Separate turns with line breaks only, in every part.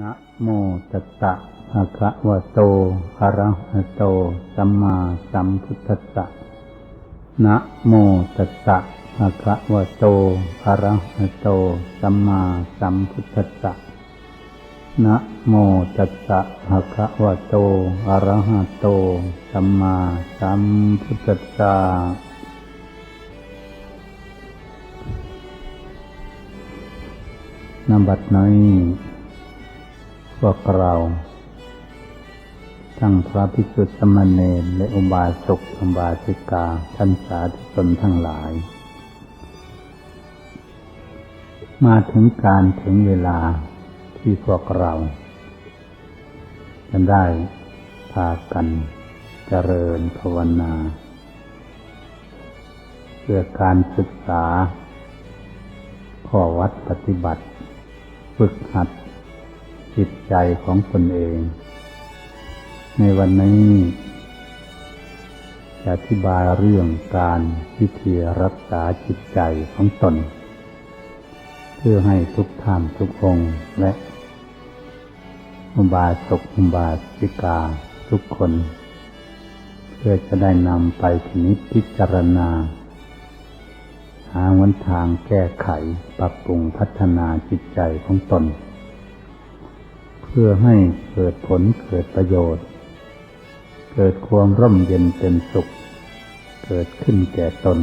นะโมตัสสะภะคะวะโตอะระหะโต สัมมาสัมพุทธัสสะนะโมตัสสะภะคะวะโตอะระหะโต สัมมาสัมพุทธัสสะนะโมตัสสะภะคะวะโตอะระหะโต สัมมาสัมพุทธัสสะนบัดนี้ พวกเราทั้งพระภิกษุสมณเณรและอุบาสกอุบาสิกาท่านสาธุชนทั้งหลาย มาถึงการถึงเวลาที่พวกเราจะได้พากันเจริญภาวนา เพื่อการศึกษาข้อวัดปฏิบัติ ฝึกหัด จิตใจของตนเอง ในวันนี้จะอธิบายเรื่องการวิธีรักษาจิตใจของตน เพื่อให้ทุกท่านทุกองค์และอุบาสกอุบาสิกาทุกคน เพื่อจะได้นำไปพินิจพิจารณา หาวันทางแก้ไขปรับปรุงพัฒนาจิตใจของตน พื่อให้เกิดผลเกิดประโยชน์ เกิดความร่มเย็นเป็นสุข เกิดขึ้นแก่ตน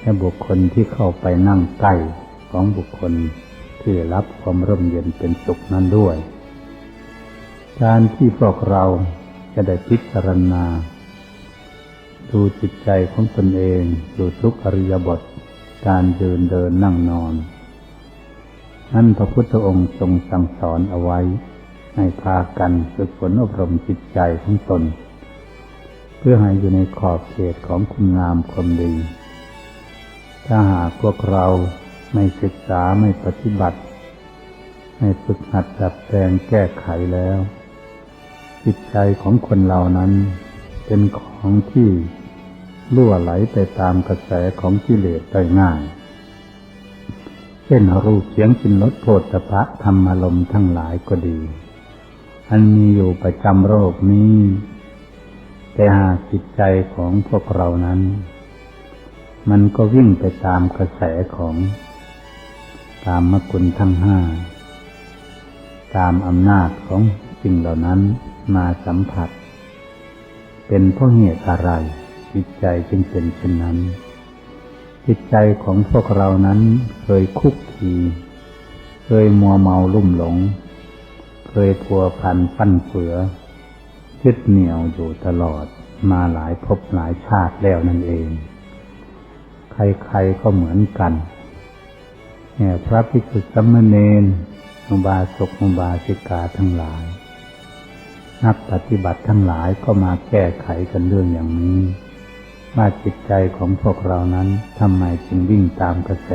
และบุคคลที่เข้าไปนั่งใกล้ของบุคคลที่รับความร่มเย็นเป็นสุขนั้นด้วย การที่พวกเราจะได้พิจารณา ดูจิตใจของตนเองดูทุกอริยบท การเดินเดินนั่งนอน นั่นพระพุทธองค์ทรงสั่งสอนเอาไว้ ให้พากันฝึกฝนอบรมจิตใจของตน เพื่อให้อยู่ในขอบเขตของคุณงามความดี ถ้าหากพวกเราไม่ศึกษาไม่ปฏิบัติ ไม่ฝึกหัดดับแปลงแก้ไขแล้ว จิตใจของคนเหล่านั้นเป็นของที่ล่วไหลไปตามกระแสของกิเลสได้ง่าย ช่นรูปเสียงกลิ่นรสโผฏฐะธรรมารมทั้งหลายก็ดี อันมีอยู่ประจำโรคนี้ แต่หากจิตใจของพวกเรานั้น มันก็วิ่งไปตามกระแสของตามมกุลทั้งห้า ตามอำนาจของสิ่งเหล่านั้นมาสัมผัส เป็นเพราะเหตุอะไรจิตใจจึงเป็นเช่นนั้น จิตใจของพวกเรานั้นเคยคุกคีเคยมัวเมาลุ่มหลง เคยพัวพันปั้นเฟือยึดเหนี่ยวอยู่ตลอดมาหลายภพหลายชาติแล้วนั่นเอง ใครๆก็เหมือนกันเนี่ยพระภิกษุสมณเณรอุบาสกอุบาสิกาทั้งหลาย นักปฏิบัติทั้งหลายก็มาแก้ไขกันเรื่องอย่างนี้ ว่าจิตใจของพวกเรานั้นทำไมจึงวิ่งตามกระแส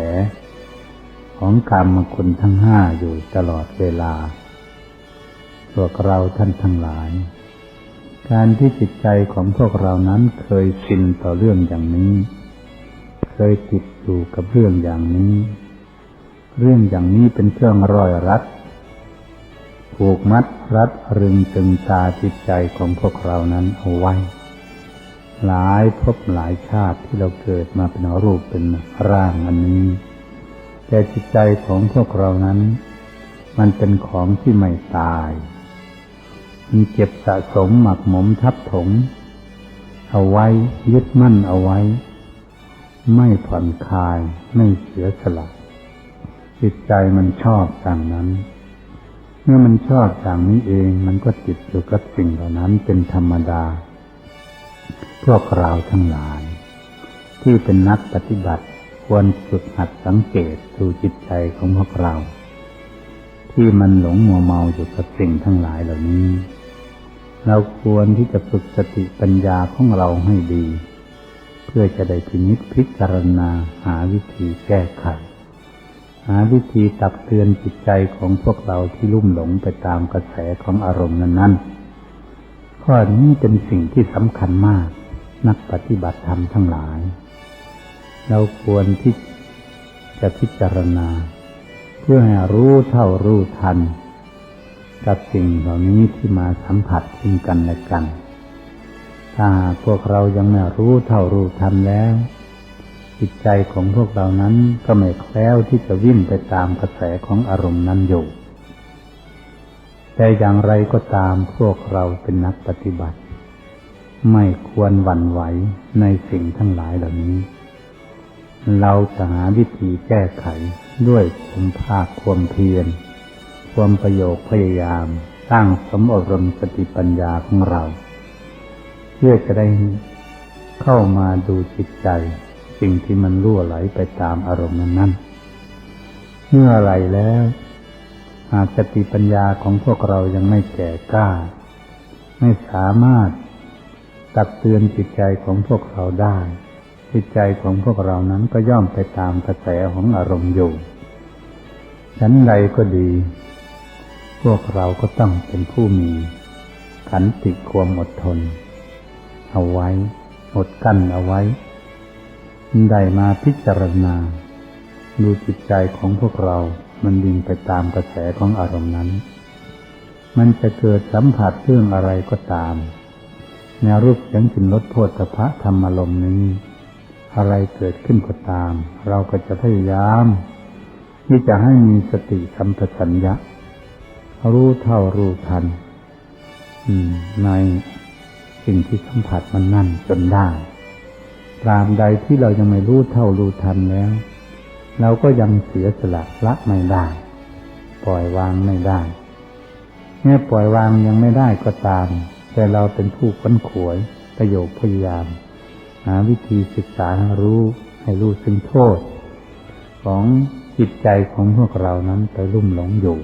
ของกรรมคุณทั้งห้าอยู่ตลอดเวลา พวกเราท่านทั้งหลาย การที่จิตใจของพวกเรานั้นเคยชินต่อเรื่องอย่างนี้ เคยติดอยู่กับเรื่องอย่างนี้ เรื่องอย่างนี้เป็นเครื่องร้อยรัดผูกมัดรัดรึงตึงตาจิตใจของพวกเรานั้นเอาไว้ หลายภพหลายชาติที่เราเกิดมาเป็นรูปเป็นร่างอันนี้ แต่จิตใจของพวกเรานั้น มันเป็นของที่ไม่ตาย มันเก็บสะสมหมักหมมทับถม เอาไว้ยึดมั่นเอาไว้ ไม่ผ่อนคลายไม่เสียสละจิตใจมันชอบอย่างนั้น เมื่อมันชอบอย่างนี้เอง มันก็ติดอยู่กับสิ่งเหล่านั้นเป็นธรรมดา พวกเราทั้งหลาย ที่เป็นนักปฏิบัติควรฝึกหัดสังเกตดูจิตใจของพวกเรา ที่มันหลงมัวเมาอยู่กับสิ่งทั้งหลายเหล่านี้ เราควรที่จะฝึกสติปัญญาของเราให้ดี เพื่อจะได้พินิจพิจารณาหาวิธีแก้ไข หาวิธีตักเตือนจิตใจของพวกเราที่ลุ่มหลงไปตามกระแสของอารมณ์นั้นๆ ข้อนี้เป็นสิ่งที่สำคัญมาก นักปฏิบัติธรรมทั้งหลาย เราควรที่จะพิจารณา เพื่อให้รู้เท่ารู้ทัน กับสิ่งเหล่านี้ที่มาสัมผัสซึ่งกันและกัน ถ้าพวกเรายังไม่รู้เท่ารู้ทันแล้ว จิตใจของพวกเรานั้นก็ไม่แคล้วที่จะวิ่งไปตามกระแสของอารมณ์นั้นอยู่ แต่อย่างไรก็ตามพวกเราเป็นนักปฏิบัติ ไม่ควรหวั่นไหวในสิ่งทั้งหลายเหล่านี้ เราจะหาวิธีแก้ไขด้วยความภาคความเพียร ความประโยคพยายาม สร้างสมอบรมสติปัญญาของเรา เพื่อจะได้เข้ามาดูจิตใจ สิ่งที่มันรั่วไหลไปตามอารมณ์นั้น เมื่อไรแล้ว หากสติปัญญาของพวกเรายังไม่แก่กล้า ไม่สามารถตักเตือนจิตใจของพวกเราได้ จิตใจของพวกเรานั้นก็ย่อมไปตามกระแสของอารมณ์อยู่ฉันใดก็ดี พวกเราก็ต้องเป็นผู้มี ขันติความอดทน เอาไว้ อดกั้นเอาไว้ ได้มาพิจารณา ดูจิตใจของพวกเรา มันดิ่งไปตามกระแสของอารมณ์นั้น มันจะเกิดสัมผัสเรื่องอะไรก็ตาม แนวรูปเสียงกลิ่นรสโพธพะธรรมอารมณ์นี้ อะไรเกิดขึ้นก็ตาม เราก็จะพยายาม ที่จะให้มีสติสัมปชัญญะ รู้เท่ารู้ทันในสิ่งที่สัมผัสมันนั่นจนได้ตราบใดที่เรายังไม่รู้เท่ารู้ทันแล้ว เราก็ยังเสียสละละไม่ได้ ปล่อยวางไม่ได้แม้ปล่อยวางยังไม่ได้ก็ตาม แต่เราเป็นผู้ค้นขวยประโยคพยายาม หาวิธีศึกษารู้ให้รู้ซึ่งโทษ ของจิตใจของพวกเรานั้นไปลุ่มหลงอยู่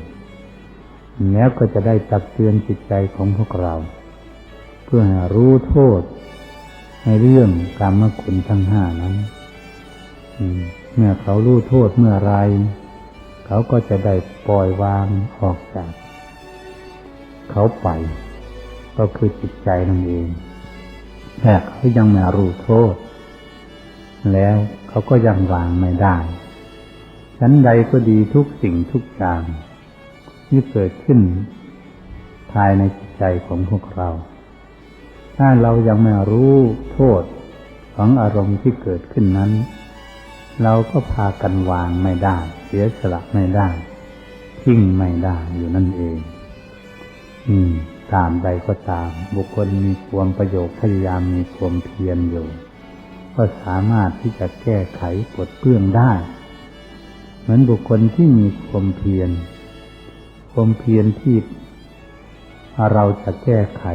แล้วก็จะได้ตักเตือนจิตใจของพวกเรา เพื่อห้รู้โทษในเรื่องกรรมคุณทั้งห้านั้น เมื่อเขารู้โทษเมื่อไร เขาก็จะได้ปล่อยวางออกจาก เขาไป ก็คือจิตใจนั่นเอง แต่เขายังไม่รู้โทษ แล้วเขาก็ยังวางไม่ได้ชั้นใดก็ดีทุกสิ่งทุกอย่างที่เกิดขึ้น ภายในจิตใจของพวกเรา ถ้าเรายังไม่รู้โทษของอารมณ์ที่เกิดขึ้นนั้น เราก็พากันวางไม่ได้ เสียสละไม่ได้ ทิ้งไม่ได้อยู่นั่นเอง อืม ตามใดก็ตาม บุคคลมีความประโยชน์พยายามมีความเพียรอยู่ ก็สามารถที่จะแก้ไขปลดเปลื้องได้ เหมือนบุคคลที่มีความเพียร ความเพียรที่เราจะแก้ไข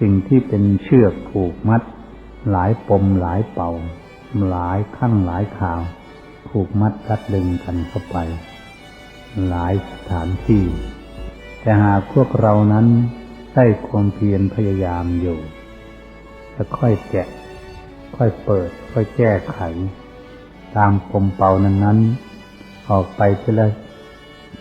สิ่งที่เป็นเชือกผูกมัด หลายปมหลายเป่า หลายขั้งหลายข่าวผูกมัดรัดดึงกันเข้าไป หลายสถานที่ แต่หากพวกเรานั้นได้ความเพียรพยายามอยู่ จะค่อยแกะ ค่อยเปิด ค่อยแก้ไข ตามปมเป่านั้นนั้นออกไปทีละ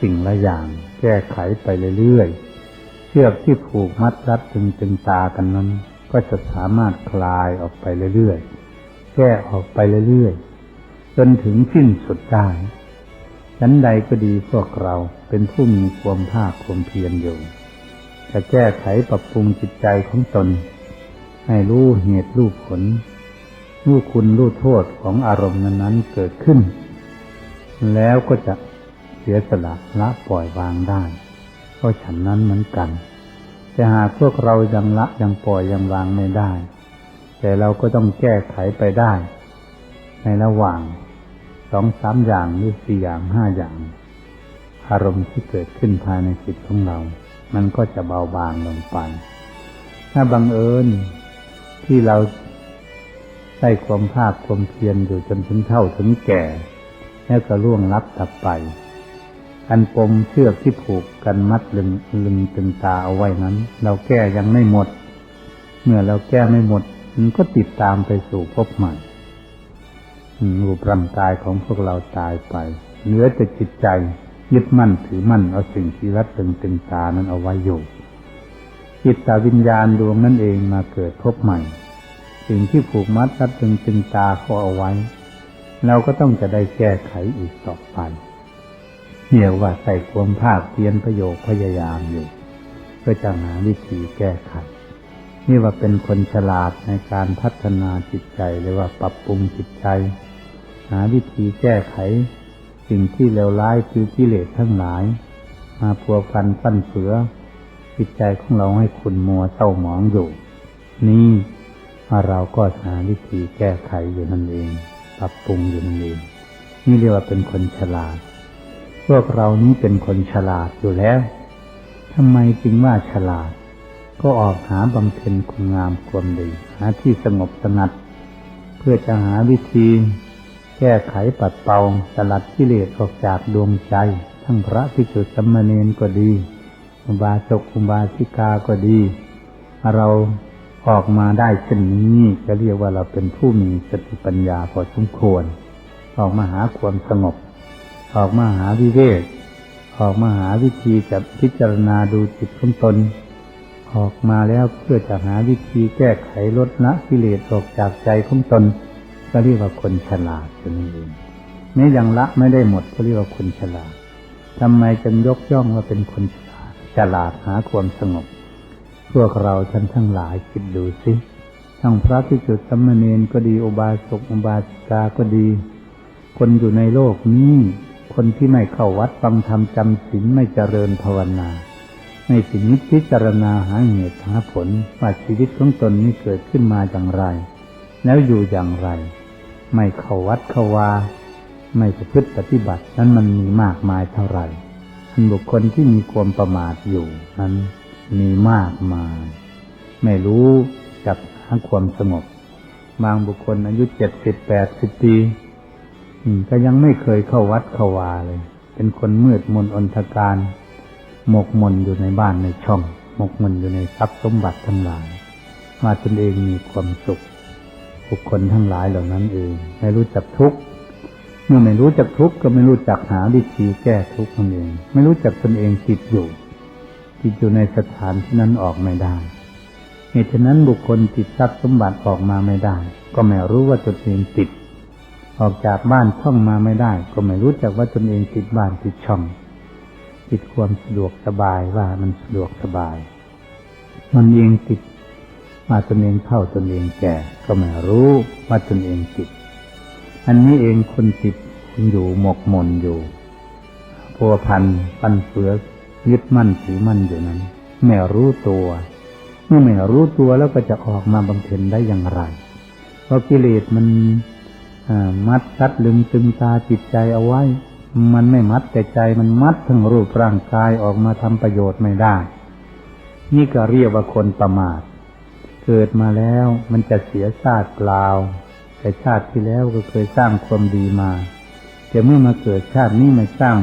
สิ่งละอย่าง แก้ไขไปเรื่อยๆ เชือกที่ผูกมัดรัดตึงตึงตากันนั้น ก็จะสามารถคลายออกไปเรื่อยๆ แก้ออกไปเรื่อยๆจนถึงสิ้นสุดได้ชั้นใดก็ดีพวกเราเป็นผู้มีความภาคความเพียรอยู่จะแก้ไขปรับปรุงจิตใจของตน ให้รู้เหตุรู้ผลรู้คุณรู้โทษของอารมณ์นั้นๆเกิดขึ้น แล้วก็จะเสียสละละปล่อยวางได้ก็ฉันนั้นเหมือนกัน แต่หากพวกเรายังละยังปล่อยยังวางไม่ได้ แต่เราก็ต้องแก้ไขไปได้ ในระหว่างสองสามอย่างหรือสี่อย่างห้าอย่าง อารมณ์ที่เกิดขึ้นภายในจิตของเรา มันก็จะเบาบางลงไป ถ้าบังเอิญที่เราได้ความภาคความเพียรอยู่จนถึงเท่าถึงแก่ แล้วก็ล่วงลับตับไป อันปมเชือกที่ผูกกันมัดลึงลึงตึงตาเอาไว้นั้น เราแก้ยังไม่หมด เมื่อเราแก้ไม่หมด มันก็ติดตามไปสู่พบใหม่รูปร่างกายของพวกเราตายไป เหลือแต่จิตใจยึดมั่นถือมั่นเอาสิ่งที่รัดตึงตึงตานั้นเอาไว้อยู่จิตตาวิญญาณดวงนั่นเองมาเกิดพบใหม่ สิ่งที่ผูกมัดรัดตึงตึงตาเขาเอาไว้ เราก็ต้องจะได้แก้ไขอีกต่อไปเรียกว่าใส่ความภาคเพียรประโยคพยายามอยู่เพื่อจะหาวิธีแก้ไข นี่ว่าเป็นคนฉลาดในการพัฒนาจิตใจหรือว่าปรับปรุงจิตใจ หาวิธีแก้ไข สิ่งที่เลวร้ายคือกิเลสทั้งหลาย มาพัวพันปั้นเสือ จิตใจของเราให้ขุ่นมัวเศร้าหมองอยู่ นี่เราก็หาวิธีแก้ไขอยู่นั่นเอง ปรับปรุงอยู่นั่นเอง นี่เรียกว่าเป็นคนฉลาด พวกเรานี้เป็นคนฉลาดอยู่แล้วทำไมจึงว่าฉลาด ก็ออกหาบำเพ็ญคุณงามความดี หาที่สงบสงัด เพื่อจะหาวิธี แก้ไขปัดเป่าสลัดกิเลสออกจากดวงใจ ทั้งพระภิกษุสัมมาเนนก็ดีอุบาสกอุบาสิกาก็ดี เราออกมาได้เช่นนี้จะเรียกว่าเราเป็นผู้มีสติปัญญาพอสมควร ออกมาหาความสงบ ออกมาหาวิเวกออกมาหาวิธีจะพิจารณาดูจิตของตน ออกมาแล้วเพื่อจะหาวิธีแก้ไขลดละกิเลสออกจากใจของตนก็เรียกว่าคนฉลาดนั่นเองแม้ยังละไม่ได้หมดก็เรียกว่าคนฉลาดทำไมจึงยกย่องว่าเป็นคนฉลาดฉลาดหาความสงบ พวกเราท่านทั้งหลายคิดดูสิทั้งพระที่จุดสัมมเนนก็ดีอุบาสกอุบาสิกาก็ดี คนอยู่ในโลกนี้ คนที่ไม่เข้าวัดฟังธรรมจำศีลไม่เจริญภาวนา ไม่สินิจพิจารณาหาเหตุหาผลว่าชีวิตของตนนี้เกิดขึ้นมาอย่างไร แล้วอยู่อย่างไร ไม่เข้าวัดเข้าวา ไม่ประพฤติปฏิบัตินั้นมันมีมากมายเท่าไหร่บุคคลที่มีความประมาทอยู่นั้นมีมากมาย ไม่รู้จักหาความสงบบางบุคคลอายุเจ็ดสิบแปดสิบปีก็ยังไม่เคยเข้าวัดเข้าวาเลย เป็นคนมืดมนอนทการ หมกมุนอยู่ในบ้านในช่อง หมกมุนอยู่ในทรัพย์สมบัติทั้งหลาย ว่าตนเองมีความสุข บุคคลทั้งหลายเหล่านั้นเอง ไม่รู้จักทุกข์เมื่อไม่รู้จักทุกข์ก็ไม่รู้จักหาวิธีแก้ทุกข์ตนเอง ไม่รู้จักตนเองติดอยู่ติดอยู่ในสถานที่นั้นออกไม่ได้เหตุฉะนั้นบุคคลติดทรัพย์สมบัติออกมาไม่ได้ ก็ไม่รู้ว่าตนเองติด ออกจากบ้านช่องมาไม่ได้ ก็ไม่รู้จักว่าตนเองติดบ้านติดช่อง ติดความสะดวกสบายว่ามันสะดวกสบาย มันเองติดว่าตนเองเท่าตนเองแก่ ก็ไม่รู้ว่าตนเองติด อันนี้เองคนติดคุณอยู่หมกหมนอยู่พัวพันปันเฟือยึดมั่นถือมั่นอยู่นั้นไม่รู้ตัว เมื่อไม่รู้ตัวแล้วก็จะออกมาบำเพ็ญได้อย่างไร เพราะกิเลสมันมัดชัดลึงตึงตาจิตใจเอาไว้ มันไม่มัดแต่ใจมันมัดทั้งรูปร่างกายออกมาทำประโยชน์ไม่ได้ นี่ก็เรียกว่าคนประมาท เกิดมาแล้วมันจะเสียชาติเปล่า แต่ชาติที่แล้วก็เคยสร้างความดีมาแต่เมื่อมาเกิดชาตินี้มาสร้าง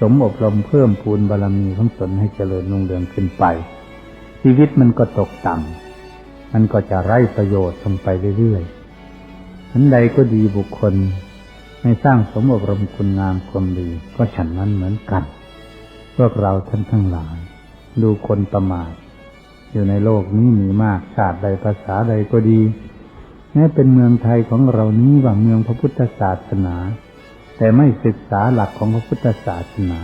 สมอบรมเพิ่มพูนบารรมีของตนให้เจริญรุ่งเรืองขึ้นไป ชีวิตมันก็ตกต่ำมันก็จะไร้ประโยชน์ลงไปเรื่อยๆฉันใดก็ดีบุคคล ให้สร้างสมอบรมคุณงามความดี ก็ฉันนั้นเหมือนกัน พวกเราท่านทั้งหลาย ดูคนประมาท อยู่ในโลกนี้มีมากชาติใดภาษาใดก็ดีแม้เป็นเมืองไทยของเรานี้ว่าเมืองพระพุทธศาสนา แต่ไม่ศึกษาหลักของพระพุทธศาสนา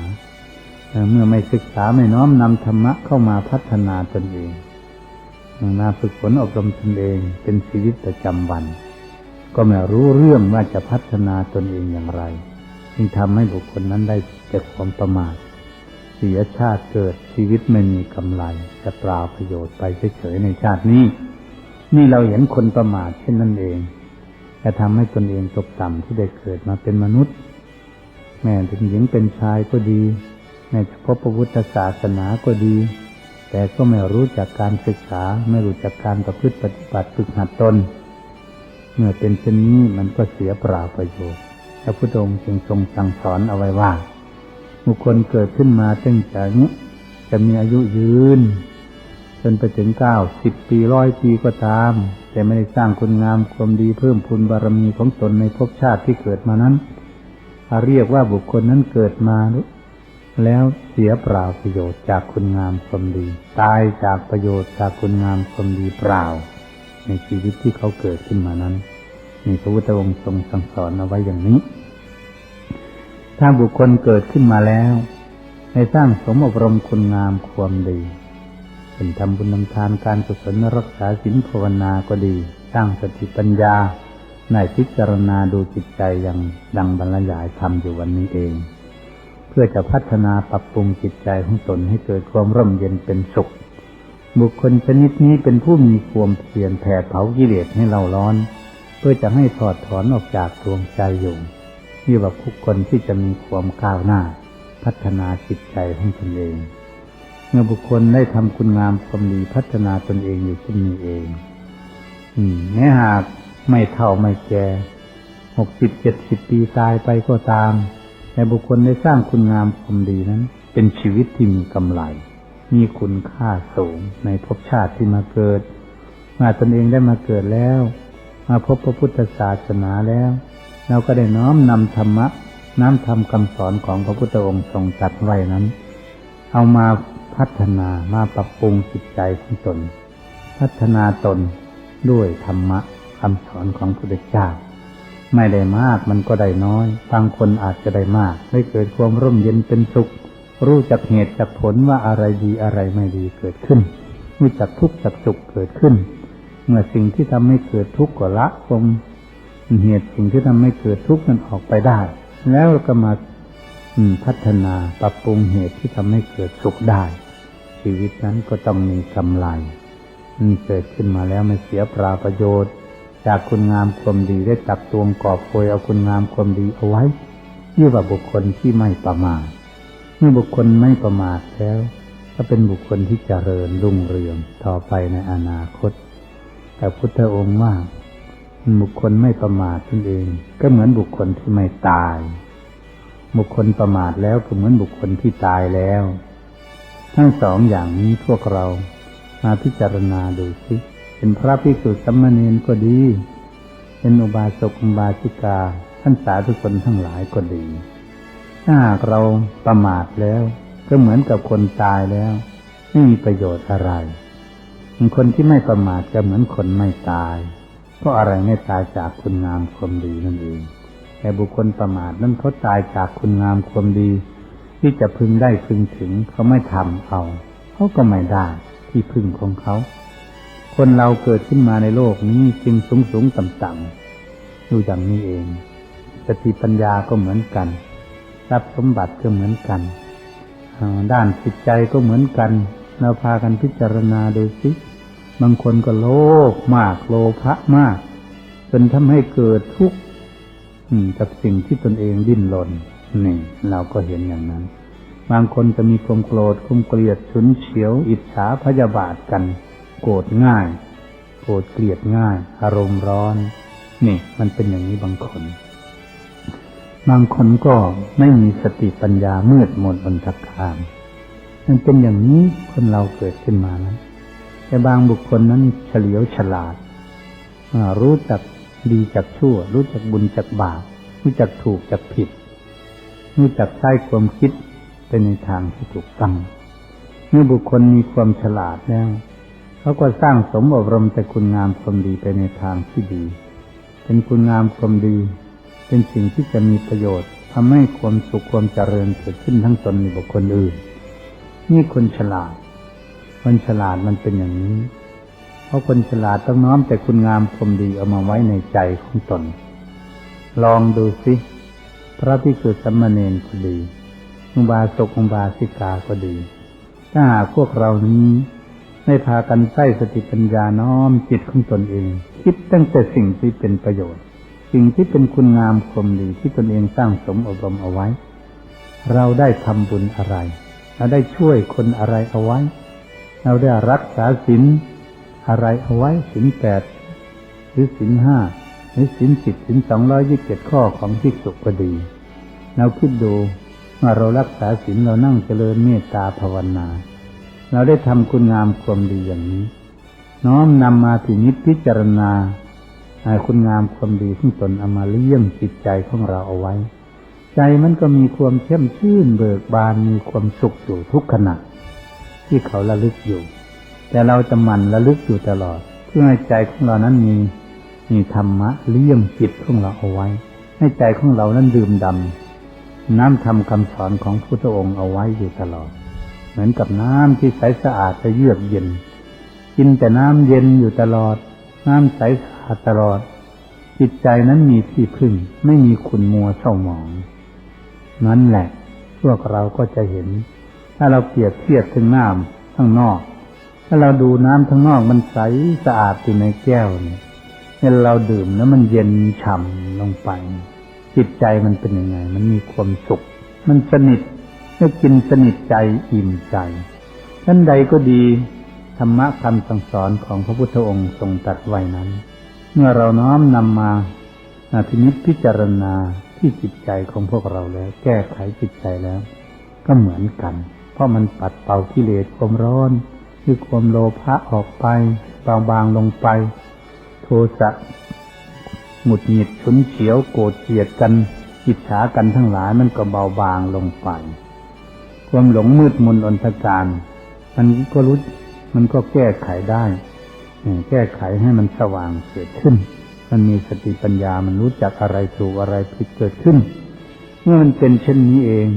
เมื่อไม่ศึกษาไม่น้อมนำธรรมะเข้ามาพัฒนาตนเองมาฝึกฝนอบรมตนเองเป็นชีวิตประจำวัน ก็ไม่รู้เรื่องว่าจะพัฒนาตนเองอย่างไร จึงทำให้บุคคลนั้นได้เกิดความประมาทเสียชาติเกิดชีวิตไม่มีกำไร จะปล่าประโยชน์ไปเฉยๆในชาตินี้ นี่เราเห็นคนประมาทเช่นนั้นเองจะทำให้ตนเองตกต่ำที่ได้เกิดมาเป็นมนุษย์ แม้เป็นหญิงเป็นชายก็ดีในเฉพาะพระพุทธศาสนาก็ดี แต่ก็ไม่รู้จักการศึกษาไม่รู้จักการประพฤติปฏิบัติฝึกหัดตน มื่อเป็นเช่นนี้มันก็เสียเปล่าประโยชน์พระพุทธองค์จึงทรงสั่งสอนเอาไว้ว่าบุคคลเกิดขึ้นมาตั้งแต่นี้จะมีอายุยืน จนไปถึงเก้าสิบปีร้อยปีก็ตาม แต่ไม่ได้สร้างคุณงามความดีเพิ่มพูนบารมีของตนในภพชาติที่เกิดมานั้นเรียกว่าบุคคลนั้นเกิดมาแล้วเสียเปล่าประโยชน์จากคุณงามความดี ตายจากประโยชน์จากคุณงามความดีเปล่า ในชีวิตที่เขาเกิดขึ้นมานั้น มีพระพุทธองค์ทรงสั่งสอนเอาไว้อย่างนี้ ถ้าบุคคลเกิดขึ้นมาแล้วให้สร้างสมอบรมคุณงามความดีเป็นทำบุญนำทานการกุศลรักษาศีลภาวนาก็ดี สร้างสติปัญญาในพิจารณาดูจิตใจอย่างดังบรรยายทำอยู่วันนี้เอง เพื่อจะพัฒนาปรับปรุงจิตใจของตนให้เกิดความร่มเย็นเป็นสุข บุคคลชนิดนี้เป็นผู้มีความเพียรแผดเผากิเลสให้เราร้อน เพื่อจะให้ถอดถอนออกจากดวงใจอยู่นี่ว่าบุคคลที่จะมีความก้าวหน้า พัฒนาจิตใจของตนเอง เมื่อบุคคลได้ทำคุณงามความดีพัฒนาตนเองอยู่ที่นี้เอง อืมแม้หากไม่เท่าไม่แก่หกสิบเจ็ดสิบปีตายไปก็ตาม แต่บุคคลได้สร้างคุณงามความดีนั้น เป็นชีวิตที่มีกำไร มีคุณค่าสูงในภพชาติที่มาเกิดมาตนเองได้มาเกิดแล้ว มาพบพระพุทธศาสนาแล้ว เราก็ได้น้อมนำธรรมะน้ำธรรมคำสอนของพระพุทธองค์ทรงจัดไว้นั้น เอามาพัฒนามาปรับปรุงจิตใจของตน พัฒนาตนด้วยธรรมะคำสอนของพระพุทธเจ้าไม่ได้มากมันก็ได้น้อย บางคนอาจจะได้มากได้เกิดความร่มเย็นเป็นสุข รู้จักเหตุจักผลว่าอะไรดีอะไรไม่ดีเกิดขึ้น รู้จักทุกข์จักสุขเกิดขึ้น เมื่อสิ่งที่ทำให้เกิดทุกข์ก็ละปมเหตุสิ่งที่ทำให้เกิดทุกข์นั้นออกไปได้ แล้วก็มาพัฒนาปรับปรุงเหตุที่ทำให้เกิดสุขได้ ชีวิตนั้นก็ต้องมีกำไรเกิดขึ้นมาแล้วไม่เสียปราประโยชน์ จากคุณงามความดีได้ตักตวงกอบโกยเอาคุณงามความดีเอาไว้ยี่ว่าบุคคลที่ไม่ประมาทเมื่อบุคคลไม่ประมาทแล้ว ก็เป็นบุคคลที่เจริญรุ่งเรืองต่อไปในอนาคต แต่พุทธองค์ว่าบุคคลไม่ประมาทตนเอง ก็เหมือนบุคคลที่ไม่ตาย บุคคลประมาทแล้วก็เหมือนบุคคลที่ตายแล้ว ทั้งสองอย่างนี้พวกเรามาพิจารณาดูสิเป็นพระภิกษุสัมมาเนนก็ดี เป็นอุบาสกอุบาสิกาท่านสาธุชนทั้งหลายก็ดี ถ้าหากเราประมาทแล้ว ก็เหมือนกับคนตายแล้ว ไม่มีประโยชน์อะไร คนที่ไม่ประมาทก็เหมือนคนไม่ตายก็อะไรไม่ตายจากคุณงามความดีนั่นเอง แต่บุคคลประมาทนั้นเขาตายจากคุณงามความดี ที่จะพึงได้พึงถึงเขาไม่ทำเอาเขาก็ไม่ได้ที่พึ่งของเขา คนเราเกิดขึ้นมาในโลกนี้จึงสูงสูงต่ำต่ำอยู่อย่างนี้เอง สติปัญญาก็เหมือนกันทรัพย์สมบัติก็เหมือนกันด้านจิตใจก็เหมือนกัน เราพากันพิจารณาดูสิ บางคนก็โลภมากโลภะมาก จนทำให้เกิดทุกข์กับสิ่งที่ตนเองดิ้นรนนี่เราก็เห็นอย่างนั้น บางคนจะมีความโกรธความเกลียดฉุนเฉียว อิจฉาพยาบาทกัน โกรธง่าย โกรธเกลียดง่าย อารมณ์ร้อน นี่ มันเป็นอย่างนี้บางคน บางคนก็ไม่มีสติปัญญามืดมนอนทักขามมันเป็นอย่างนี้คนเราเกิดขึ้นมานั้น แต่บางบุคคลนั้นเฉลียวฉลาด รู้จักดีจักชั่ว รู้จักบุญจักบาปรู้จักถูกจักผิด รู้จักใช้ความคิดเป็นในทางที่ถูกต้องเมื่อบุคคลมีความฉลาดแล้วเขาก็สร้างสมอบรมแต่คุณงามความดีไปในทางที่ดี เป็นคุณงามความดี เป็นสิ่งที่จะมีประโยชน์ทำให้ความสุขความเจริญเกิดขึ้นทั้งตนในบุคคลอื่น นี่คนฉลาด คนฉลาดมันเป็นอย่างนี้ เพราะคนฉลาดต้องน้อมแต่คุณงามความดีเอามาไว้ในใจของตน ลองดูสิพระภิกษุสัมมาเนนก็ดีอุบาสกอุบาสิกาก็ดี ถ้าหากพวกเรานี้ไม่พากันใช้สติปัญญาน้อมจิตของตนเอง คิดตั้งแต่สิ่งที่เป็นประโยชน์ สิ่งที่เป็นคุณงามความดีที่ตนเองสร้างสมอบรมเอาไว้ เราได้ทำบุญอะไร เราได้ช่วยคนอะไรเอาไว้ เราได้รักษาศีลอะไรเอาไว้ศีลแปดหรือศีลห้าหรือศีลสิบศีลสองร้อยยี่สิบเจ็ดข้อของที่สุก็ดี เราคิดดูเมื่อเรารักษาศีลเรานั่งเจริญเมตตาภาวนา เราได้ทำคุณงามความดีอย่างนี้ น้อมนำมาถึงนิพพิจารณาคุณงามความดีของตนเอามาเลี้ยงจิตใจของเราเอาไว้ ใจมันก็มีความเข้มชื่นเบิกบานมีความสุขอยู่ทุกขณะ ที่เขาระลึกอยู่ แต่เราจะหมั่นระลึกอยู่ตลอด เพื่อให้ใจของเรานั้นมีมีธรรมะเลี้ยงจิตของเราเอาไว้ ให้ใจของเรานั้นดื่มดำน้ำทำคำสอนของพุทธองค์เอาไว้อยู่ตลอด เหมือนกับน้ำที่ใสสะอาดจะเยือกเย็น กินแต่น้ำเย็นอยู่ตลอด น้ำใสสะอาดตลอด จิตใจนั้นมีที่พึ่ง ไม่มีขุนมัวเศร้าหมอง นั่นแหละพวกเราก็จะเห็น ถ้าเราเปรียบเทียบถึงน้ำข้างนอก ถ้าเราดูน้ำข้างนอกมันใสสะอาดอยู่ในแก้วนี่เวลาเราดื่มแล้วมันเย็นฉ่ำลงไป จิตใจมันเป็นยังไง มันมีความสุข มันสนิทเมื่อกินสนิทใจอิ่มใจท่านใดก็ดีธรรมะคำสั่งสอนของพระพุทธองค์ทรงตัดไว้นั้น เมื่อเราน้อมนำมาพินิจพิจารณาที่จิตใจของพวกเราแล้ว แก้ไขจิตใจแล้ว ก็เหมือนกัน ราะมันปัดเป่ากิเลสความร้อน คือความโลภะออกไปเบาบางลงไป โทสะหงุดหงิดฉุนเฉียวโกรธเกลียดกันอิจฉากันทั้งหลายมันก็เบาบางลงไป ความหลงมืดมนอนทการ มันก็รู้มันก็แก้ไขได้แก้ไขให้มันสว่างเกิดขึ้น มันมีสติปัญญามันรู้จักอะไรถูกอะไรผิดเกิดขึ้น เมื่อมันเป็นเช่นนี้เอง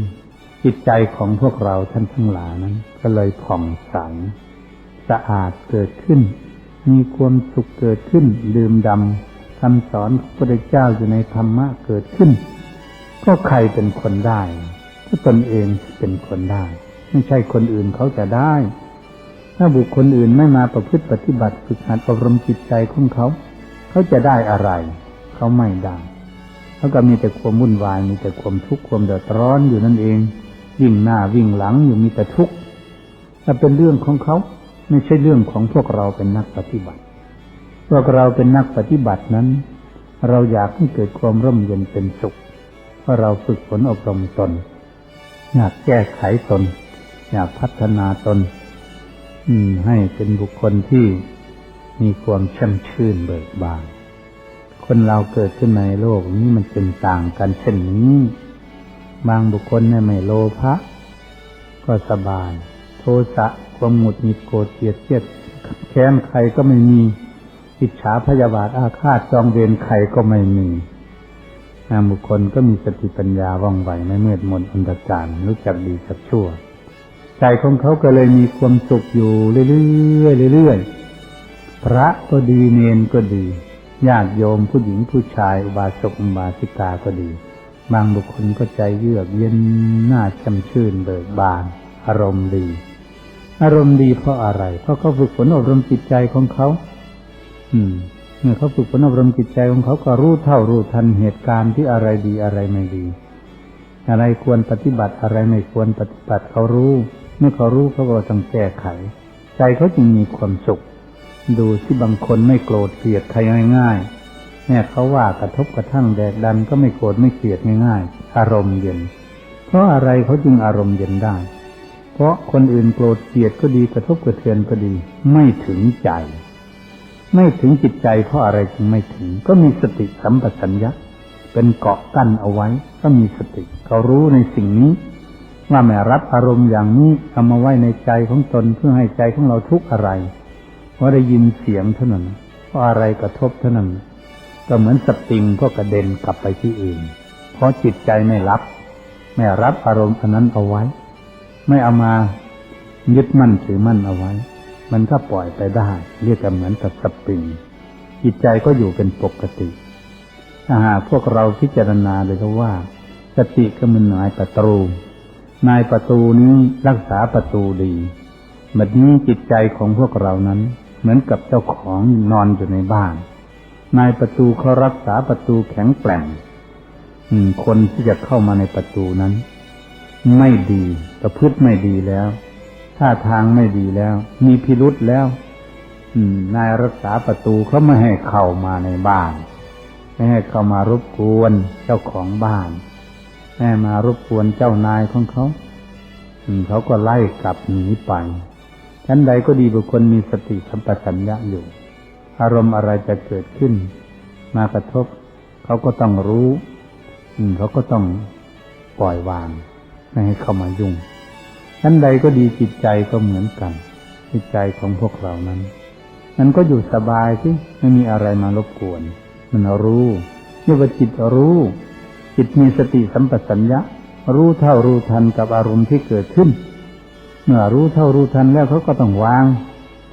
จิตใจของพวกเราท่านทั้งหลายนั้น ก็เลยผ่องใสสะอาดเกิดขึ้น มีความสุขเกิดขึ้น ดื่มดำคำสอนพระพุทธเจ้าอยู่ในธรรมะเกิดขึ้น ก็ใครเป็นคนได้ก็ตนเองเป็นคนได้ ไม่ใช่คนอื่นเขาจะได้ ถ้าบุคคลอื่นไม่มาประพฤติปฏิบัติฝึกหัดอบรมจิตใจของเขา เขาจะได้อะไร เขาไม่ได้เขาก็มีแต่ความวุ่นวายมีแต่ความทุกข์ความเดือดร้อนอยู่นั่นเอง วิ่งหน้าวิ่งหลังอยู่มีแต่ทุกข์ถ้าเป็นเรื่องของเขาไม่ใช่เรื่องของพวกเราเป็นนักปฏิบัติ พวกเราเป็นนักปฏิบัตินั้น เราอยากให้เกิดความร่มเย็นเป็นสุข เพราะเราฝึกฝนอบรมตน อยากแก้ไขตน อยากพัฒนาตน อืม ให้เป็นบุคคลที่มีความช่ำชื่นเบิกบานคนเราเกิดขึ้นในโลกนี้มันเป็นต่างกันเช่นนี้ บางบุคคลเนี่ยไม่โลภะก็สบาย โทสะความหงุดหงิดโกรธเกลียดเกลียดแค้นใครก็ไม่มีอิจฉาพยาบาทอาฆาตจองเวรใครก็ไม่มีบางบุคคลก็มีสติปัญญาว่องไวไม่มืดมนอันตรการรู้จักดีจักชั่ว ใจของเขาก็เลยมีความสุขอยู่เรื่อยๆเรื่อยๆพระก็ดีเนนก็ดีญาติโยมผู้หญิงผู้ชายอุบาสกอุบาสิกาก็ดี บางบุคคลก็ใจเยือกเย็นหน้าช่ำชื่นเบิกบาน อารมณ์ดี อารมณ์ดีเพราะอะไร เพราะเขาฝึกฝนอบรมจิตใจของเขา อืม เมื่อเขาฝึกฝนอบรมจิตใจของเขาก็รู้เท่ารู้ทันเหตุการณ์ที่อะไรดีอะไรไม่ดี อะไรควรปฏิบัติอะไรไม่ควรปฏิบัติเขารู้ เมื่อเขารู้เขาก็ต้องแก้ไข ใจเขาจึงมีความสุข ดูที่บางคนไม่โกรธเกลียดใครง่ายๆ แม่เขาว่ากระทบกระทั่งแดดดันก็ไม่โกรธไม่เกลียดง่ายๆ อารมณ์เย็น เพราะอะไรเขาจึงอารมณ์เย็นได้ เพราะคนอื่นโกรธเกลียดก็ดีกระทบกระเทือนก็ดี ไม่ถึงใจ ไม่ถึงจิตใจเพราะอะไรจึงไม่ถึง ก็มีสติสัมปชัญญะเป็นเกาะกั้นเอาไว้ ก็มีสติเขารู้ในสิ่งนี้ ว่าแม่รับอารมณ์อย่างนี้เอามาไว้ในใจของตนเพื่อให้ใจของเราทุกข์อะไรเพราะได้ยินเสียงเท่านั้นเพราะอะไรกระทบเท่านั้น ก็เหมือนสปริงก็กระเด็นกลับไปที่อื่น เพราะจิตใจไม่รับ ไม่รับอารมณ์อันนั้นเอาไว้ ไม่เอามายึดมั่นถือมั่นเอาไว้ มันก็ปล่อยไปได้ เรียกกันเหมือนกับสปริง จิตใจก็อยู่เป็นปกติ ถ้าหากพวกเราพิจารณาเลยก็ว่า สติก็มันนายประตู นายประตูนี้รักษาประตูดีแบบนี้จิตใจของพวกเรานั้น เหมือนกับเจ้าของนอนอยู่ในบ้าน นายประตูเขารักษาประตูแข็งแกร่งคนที่จะเข้ามาในประตูนั้น ไม่ดีประพฤติไม่ดีแล้วท่าทางไม่ดีแล้ว มีพิรุษแล้วนายรักษาประตูเขาไม่ให้เข้ามาในบ้าน ไม่ให้เข้ามารบกวนเจ้าของบ้านไม่ให้มารบกวนเจ้านายของเขาอืมเขาก็ไล่กลับหนีไปชั้นใดก็ดีบุคคลมีสติสัมปชัญญะอยู่ อารมณ์อะไรจะเกิดขึ้น มากระทบ เขาก็ต้องรู้อืมเขาก็ต้องปล่อยวางไม่ให้เข้ามายุ่งชั้นใดก็ดีจิตใจก็เหมือนกัน จิตใจของพวกเรานั้น มันก็อยู่สบายที่ไม่มีอะไรมารบกวน มันรู้เรียกว่าจิตรู้ จิตมีสติสัมปชัญญะ รู้เท่ารู้ทันกับอารมณ์ที่เกิดขึ้น เมื่อรู้เท่ารู้ทันแล้วเขาก็ต้องวาง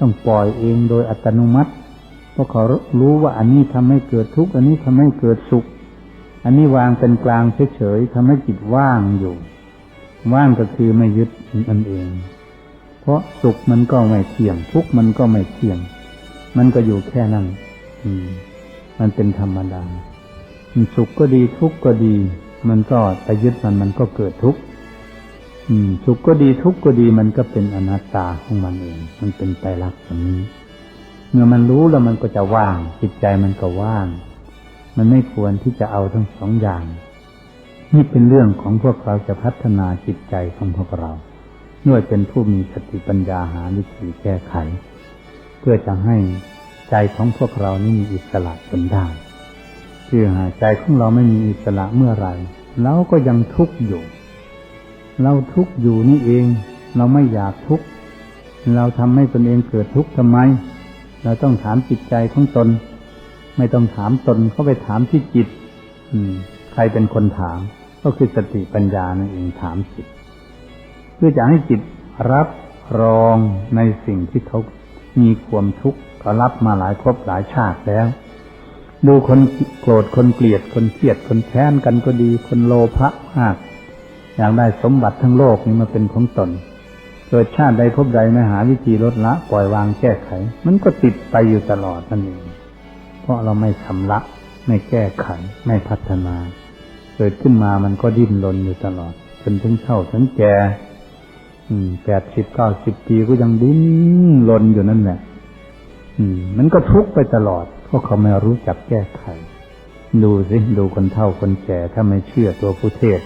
ต้องปล่อยเองโดยอัตโนมัติ ราะเขารู้ว่าอันนี้ทำให้เกิดทุกข์อันนี้ทำให้เกิดสุข อันนี้วางเป็นกลางเฉยๆทำให้จิตว่างอยู่ ว่างก็คือไม่ยึดมันเอง เพราะสุขมันก็ไม่เที่ยง ทุกข์มันก็ไม่เที่ยง มันก็อยู่แค่นั้น อืม มันเป็นธรรมดามันสุขก็ดีทุกข์ก็ดี มันก็ไปยึดมันมันก็เกิดทุกข์สุขก็ดีทุกข์ก็ดีมันก็เป็นอนัตตาของมันเอง มันเป็นไตรลักษณ์อย่างนี้ เมื่อมันรู้แล้วมันก็จะว่าง จิตใจมันก็ว่าง มันไม่ควรที่จะเอาทั้งสองอย่าง นี่เป็นเรื่องของพวกเราจะพัฒนาจิตใจของพวกเราด้วยเป็นผู้มีสติปัญญาหาวิธีแก้ไข เพื่อจะให้ใจของพวกเรานี่มีอิสระจนได้เพื่อหาใจของเราไม่มีอิสระเมื่อไหร่เราก็ยังทุกข์อยู่ เราทุกข์อยู่นี่เอง เราไม่อยากทุกข์เราทำให้ตนเองเกิดทุกข์ทำไม เราต้องถามจิตใจของตน ไม่ต้องถามตนเข้าไปถามที่จิต อืม ใครเป็นคนถาม ก็คือสติปัญญานั่นเองถามจิตเพื่อจะให้จิตรับรองในสิ่งที่เขามีความทุกข์เขารับมาหลายภพหลายชาติแล้ว ดูคนโกรธคนเกลียดคนเครียดคนแค้นกันก็ดี คนโลภะมากอยากได้สมบัติทั้งโลกนี้มาเป็นของตน เกิดชาติใดพบใดไม่หาวิธีลดละ ปล่อยวางแก้ไข มันก็ติดไปอยู่ตลอดนั่นเองเพราะเราไม่สำลักไม่แก้ไขไม่พัฒนา เกิดขึ้นมามันก็ดิ้นรนอยู่ตลอดจนถึงเท่าถึงแก่แปดสิบเก้าสิบปีก็ยังดิ้นรนอยู่นั่นแหละมมันก็ทุกข์ไปตลอดเพราะเขาไม่รู้จักแก้ไข ดูสิดูคนเฒ่าคนแก่ถ้าไม่เชื่อตัวผู้เทศ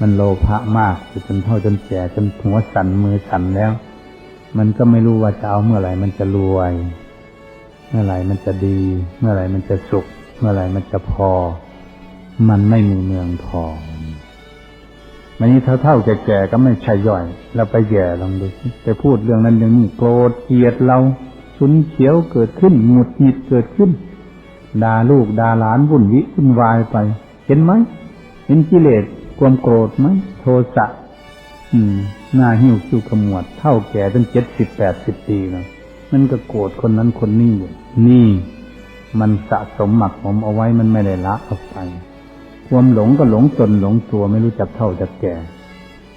มันโลภะมากจนเท่าจนแก่จนหัวสั่นมือสั่นแล้ว มันก็ไม่รู้ว่าจะเอาเมื่อไหร่มันจะรวย เมื่อไหร่มันจะดี เมื่อไหร่มันจะสุข เมื่อไหร่มันจะพอ มันไม่มีเมืองพอมันนี้เท่าๆแก่ๆก็ไม่ใช่ย่อย เราไปแย่ลองดูไปพูดเรื่องนั้นอย่างนี้โกรธเกลียดเราชุนเฉียวเกิดขึ้นหงุดหงิดเกิดขึ้นด่าลูกด่าหลานวุ่นวิวุ่นวายไป เห็นไหมเห็นกิเลส ความโกรธไหมโทสะอืม หน้าหิ้วคิ้วขมวด เท่าแก่ตั้งเจ็ดสิบแปดสิบปีแล้วมันก็โกรธคนนั้นคนนี้อยู่นี่ มันสะสมหมักหมมเอาไว้มันไม่ได้ละออกไป ความหลงก็หลงจนหลงตัวไม่รู้จักเท่าจักแก่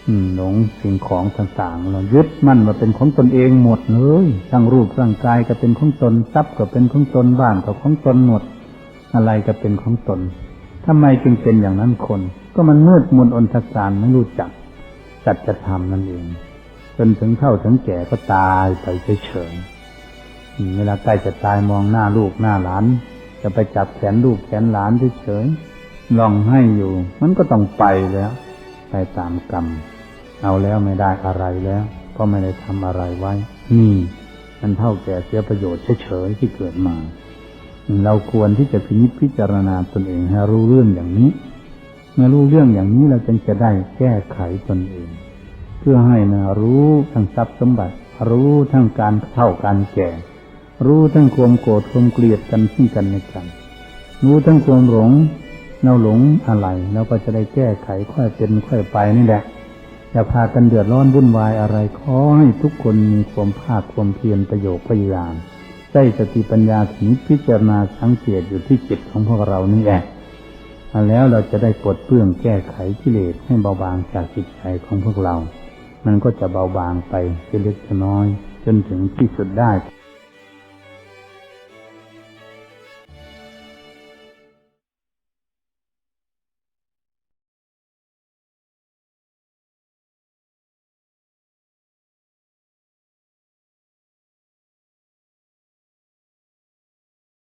อืม หลงสิ่งของต่างๆเรายึดมั่นว่าเป็นของตนเองหมดเลยทั้งรูปร่างกายก็เป็นของตนทรัพย์ก็เป็นของตนบ้านก็ของตนหมด อะไรก็เป็นของตนทำไมจึงเป็นอย่างนั้นคน ก็มันมืดมนอนทสารไม่รู้จักจัดจะทำนั่นเอง จนถึงเท่าถึงแก่ก็ตายไปเฉยๆเวลาใกล้จะตายมองหน้าลูกหน้าหลาน จะไปจับแขนลูกแขนหลานเฉยๆลองให้อยู่ มันก็ต้องไปแล้ว ไปตามกรรม เอาแล้วไม่ได้อะไรแล้ว ก็ไม่ได้ทำอะไรไว้ นี่มันเท่าแก่เสียประโยชน์เฉยๆที่เกิดมา เราควรที่จะพินิจพิจารณาตนเองให้รู้เรื่องอย่างนี้ เมื่อรู้เรื่องอย่างนี้เราจึงจะได้แก้ไขตนเอง เพื่อให้นะรู้ทั้งทรัพย์สมบัติ รู้ทั้งการเท่าการแก่ รู้ทั้งความโกรธความเกลียดกันซึ่กันและกัน รู้ทั้งความหลงเราหลงอะไรเราก็จะได้แก้ไขค่อยเป็นค่อยไปนี่แหละอย่าพากันเดือดร้อนวุ่นวายอะไรขอให้ทุกคนมีความภาคความเพียรประโยชน์พยายามได้สติปัญญาถึงพิจารณาสังเกตอยู่ที่จิตของพวกเรานี่แหละ แล้วเราจะได้ปลดเปลื้องแก้ไขกิเลสให้เบาบางจากจิตใจของพวกเรา มันก็จะเบาบางไปเล็กน้อย จนถึงที่สุดได้